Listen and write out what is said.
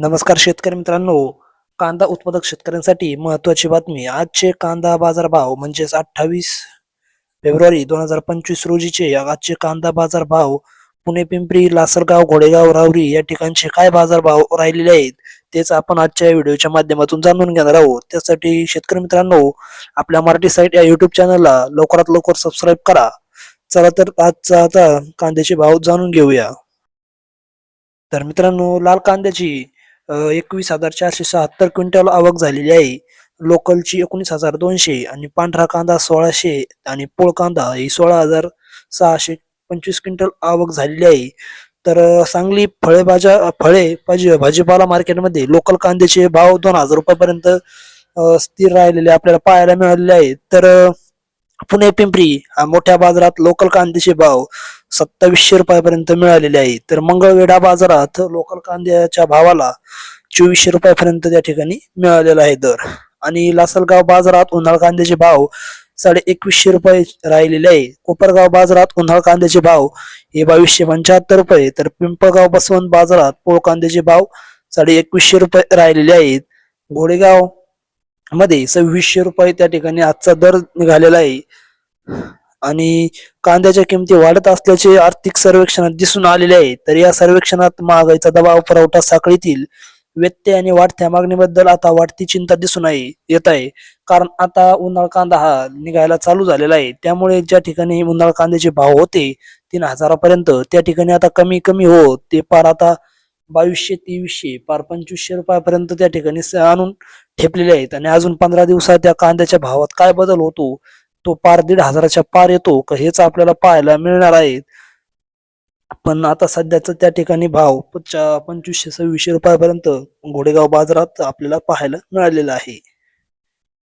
नमस्कार शेतकरी मित्रांनो. कांदा उत्पादक शेतकऱ्यांसाठी महत्वाची बातमी. आजचे कांदा बाजार भाव म्हणजेच अठ्ठावीस फेब्रुवारी दोन हजार पंचवीस रोजीचे. आजचे कांदा बाजार भाव पुणे पिंपरी लासलगाव घोडेगाव रावरी या ठिकाणचे काय बाजार भाव राहिलेले आहेत तेच आपण आजच्या व्हिडिओच्या माध्यमातून जाणून घेणार आहोत. त्यासाठी शेतकरी मित्रांनो आपल्या मराठी साईट या युट्यूब चॅनलला लवकरात लवकर सबस्क्राईब करा. चला तर आजचा आता कांद्याचे भाव जाणून घेऊया. तर मित्रांनो लाल कांद्याची एकवीस हजार चारशे शहात्तर क्विंटल आवक झालेली आहे. लोकलची एकोणीस हजार दोनशे आणि पांढरा कांदा सोळाशे आणि पोळ कांदा ही सोळा हजार सहाशे पंचवीस क्विंटल आवक झालेली आहे. तर सांगली फळे भाज्या फळे भाजी भाजीपाला मार्केटमध्ये लोकल कांद्याचे भाव दोन हजार रुपयापर्यंत स्थिर राहिलेले आपल्याला पाहायला मिळालेले आहेत. तर पुणे पिंपरी हा मोठ्या बाजारात लोकल कांद्याचे भाव सत्तावीसशे रुपयापर्यंत मिळालेले आहे. तर मंगळवेढा बाजारात लोकल कांद्याच्या भावाला चोवीसशे रुपयापर्यंत त्या ठिकाणी मिळालेला आहे दर. आणि लासलगाव बाजारात उन्हाळ कांद्याचे भाव साडे एकवीसशे रुपये राहिलेले आहे. कोपरगाव बाजारात उन्हाळ कांद्याचे भाव हे बावीसशे पंच्याहत्तर रुपये. तर पिंपळगाव बसवंत बाजारात पोळ कांद्याचे भाव साडे एकवीसशे रुपये राहिलेले आहेत. घोडेगावमध्ये सव्वीसशे रुपये त्या ठिकाणी आजचा दर निघालेला आहे. आणि कांद्याच्या किमती वाढत असल्याचे आर्थिक सर्वेक्षणात दिसून आलेले आहे. तर या सर्वेक्षणात महागाईचा दबाव पुरवठा साखळीतील व्यत्यय आणि वाढत्या मागणीबद्दल आता वाढती चिंता दिसून आहे येत आहे. कारण आता उन्हाळ कांदा हा निघायला चालू झालेला आहे. त्यामुळे ज्या ठिकाणी उन्हाळ कांद्याचे भाव होते तीन हजारापर्यंत त्या ठिकाणी आता कमी कमी होत ते पार आता बावीसशे तेवीसशे पार पंचवीसशे रुपयापर्यंत त्या ठिकाणी स- आणून ठेपलेले आहेत. आणि अजून पंधरा दिवसात त्या कांद्याच्या भावात काय बदल होतो तो पार दीड हजाराच्या पार येतो का हेच आपल्याला पाहायला मिळणार आहे. पण आता सध्याचा त्या ठिकाणी भाव पंचवीसशे सव्वीसशे रुपयापर्यंत घोडेगाव बाजारात आपल्याला पाहायला मिळालेला आहे.